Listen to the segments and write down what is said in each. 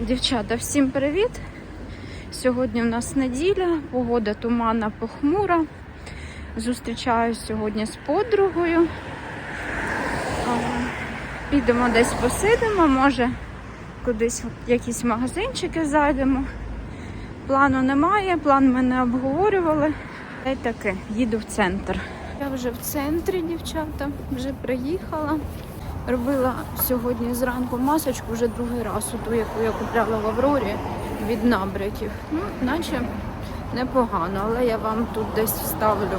Дівчата, всім привіт! Сьогодні в нас неділя, погода туманна похмура. Зустрічаюсь сьогодні з подругою. Підемо десь посидимо, може кудись якісь магазинчики зайдемо. Плану немає, план ми не обговорювали. Та й таке, їду в центр. Я вже в центрі, дівчата, вже приїхала. Робила сьогодні зранку масочку вже другий раз, ту, яку я купляла в Аврорі від набряків. Ну, наче непогано, але я вам тут десь вставлю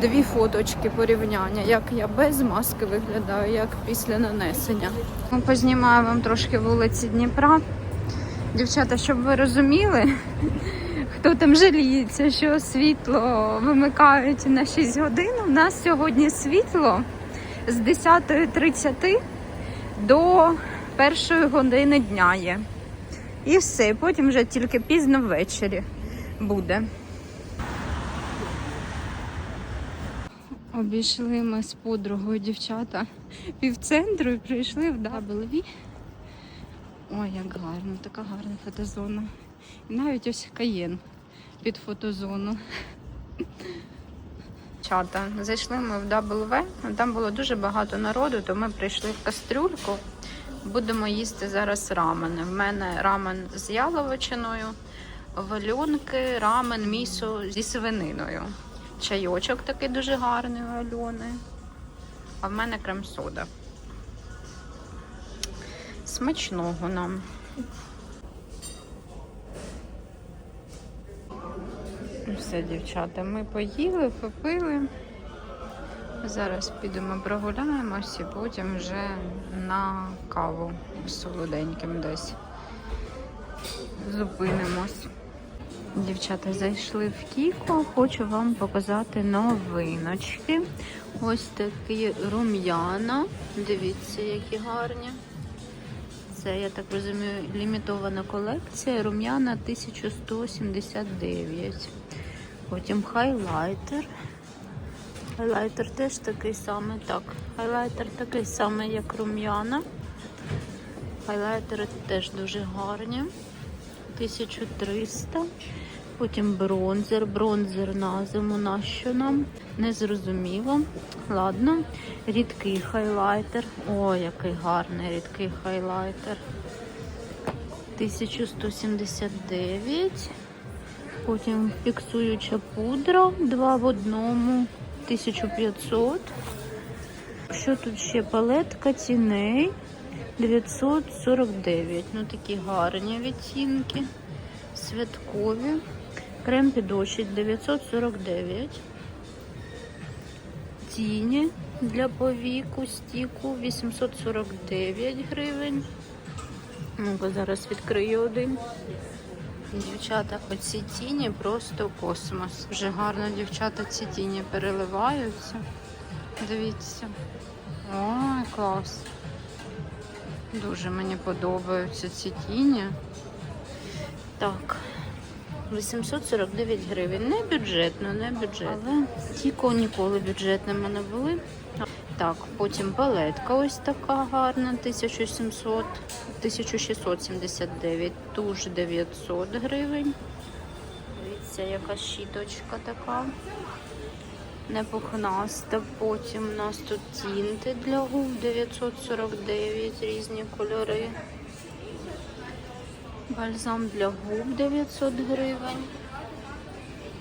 дві фоточки порівняння, як я без маски виглядаю, як після нанесення. Познімаю вам трошки вулиці Дніпра. Дівчата, щоб ви розуміли, хто там жаліється, що світло вимикають на 6 годин. У нас сьогодні світло з 10.30 до першої години дня є. І все, потім вже тільки пізно ввечері буде. Обійшли ми з подругою дівчата півцентру і прийшли в W. Ой, як гарно, така гарна фотозона. І навіть ось каєн під фотозону. Чата. Зайшли ми в W, там було дуже багато народу, то ми прийшли в кастрюльку. Будемо їсти зараз рамени. В мене рамен з яловичиною, валюнки, рамен, місо зі свининою. Чайочок такий дуже гарний у Альони. А в мене крем-сода. Смачного нам. Все, дівчата, ми поїли, попили. Зараз підемо прогуляємось і потім вже на каву з солоденьким десь зупинимось. Дівчата зайшли в Кіко, хочу вам показати новиночки. Ось такі рум'яна. Дивіться, які гарні. Це, я так розумію, лімітована колекція. Рум'яна 1179. Потім хайлайтер. Хайлайтер теж такий самий. Так, хайлайтер такий самий, як рум'яна. Хайлайтери теж дуже гарні. 1300. Потім бронзер. Бронзер на зиму нащо нам? Не зрозуміло. Ладно. Рідкий хайлайтер. О, який гарний рідкий хайлайтер. 1179. Потім фіксуюча пудра. Два в одному. 1500. Що тут ще палетка тіней? 949. Ну такі гарні відтінки. Святкові. Крем підощить 949. Тіні для повіку стіку 849 гривень. Ну-ка, зараз відкрию один. Дівчата, оці тіні просто космос. Вже гарно дівчата ці тіні переливаються. Дивіться. Ой, клас. Дуже мені подобаються ці тіні. Так, 849 гривень. Не бюджетно, не бюджетно. Але тіко ніколи бюджетними не були. Так, потім палетка ось така гарна, 1700, 1679, туш 900 гривень. Дивіться, яка щіточка така. Непухнаста. Потім у нас тут тінти для губ 949, різні кольори. Бальзам для губ 900 гривень.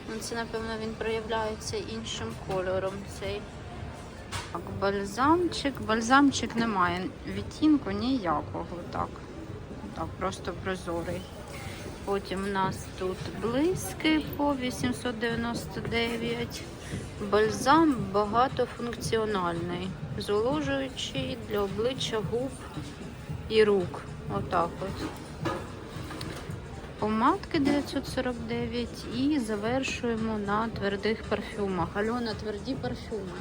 Ну, Це, напевно, він проявляється іншим кольором. Цей так, бальзамчик. Бальзамчик немає відтінку ніякого. Так, так, просто прозорий. Потім у нас тут блиски по 899. Бальзам багатофункціональний, зволожуючий для обличчя губ і рук. Отак от. Помадки 949 і завершуємо на твердих парфюмах. Альона, тверді парфюми.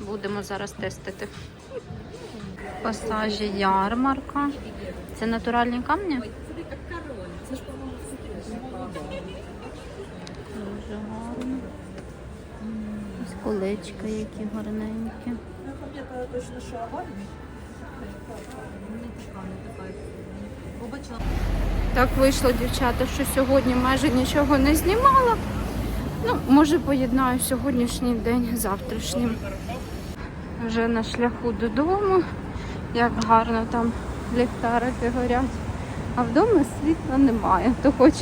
Будемо зараз тестити. В пасажі ярмарка. Це натуральні камні? Це ж Дуже гарно. Ось колечка які гарненькі. пам'ятаю точно, що аварія. Так вийшло, дівчата, що сьогодні майже нічого не знімала. Ну, може, поєднаю сьогоднішній день з завтрашнім. Вже на шляху додому. Як гарно там ліхтарики горять. А вдома світла немає, то хоч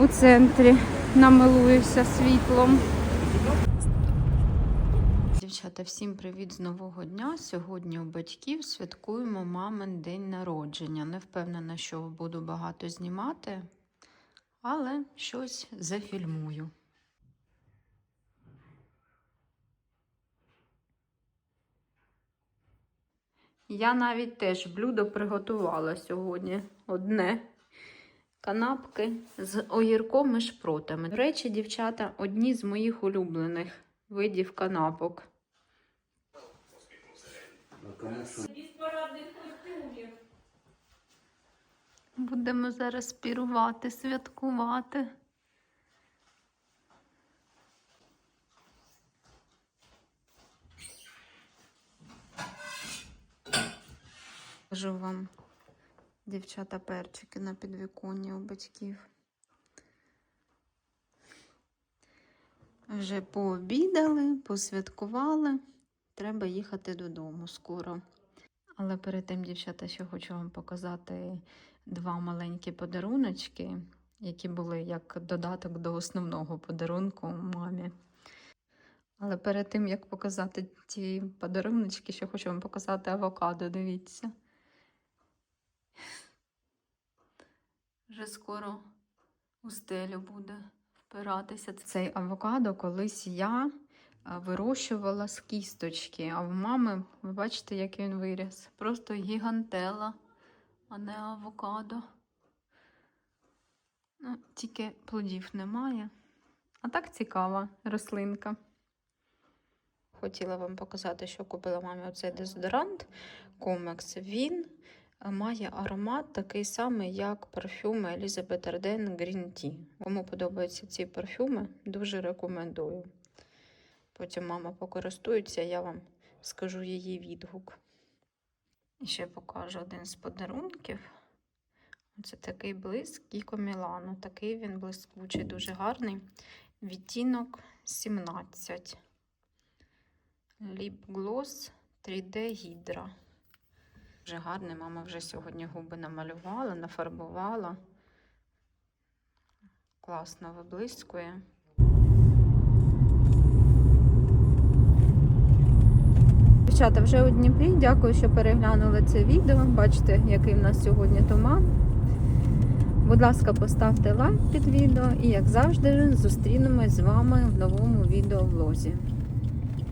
у центрі намилуюся світлом. Дівчата, всім привіт з нового дня. Сьогодні у батьків святкуємо мамин день народження. Не впевнена, що буду багато знімати, але щось зафільмую. Я навіть теж блюдо приготувала сьогодні одне. Канапки з огірком і шпротами. До речі, дівчата, одні з моїх улюблених видів канапок. Будемо зараз пірувати, святкувати. Кажу вам, дівчата, перчики на підвіконні у батьків. Вже пообідали, посвяткували. Треба їхати додому скоро. Але перед тим, дівчата, ще хочу вам показати два маленькі подаруночки, які були як додаток до основного подарунку мамі. Але перед тим, як показати ті подаруночки, ще хочу вам показати авокадо. Дивіться. Вже скоро у стелю буде впиратися. Цей авокадо колись я вирощувала з кісточки, а в мами, ви бачите, як він виріс. Просто гігантела, а не авокадо. Ну, тільки плодів немає. А так цікава рослинка. Хотіла вам показати, що купила мамі оцей дезодорант Комекс. Він е, має аромат такий самий, як парфюми Елізабет Арден Green Tea. Кому подобаються ці парфюми, дуже рекомендую. Потім мама покористується, я вам скажу її відгук. І ще покажу один з подарунків. Це такий блиск Кіко Мілано. Такий він блискучий, дуже гарний. Відтінок 17. Lip Gloss 3D Hydra. Дуже гарний. Мама вже сьогодні губи намалювала, нафарбувала. Класно виблискує. Дівчата, вже у Дніпрі. Дякую, що переглянули це відео. Бачите, який в нас сьогодні туман. Будь ласка, поставте лайк під відео і, як завжди, зустрінемось з вами в новому відеовлозі.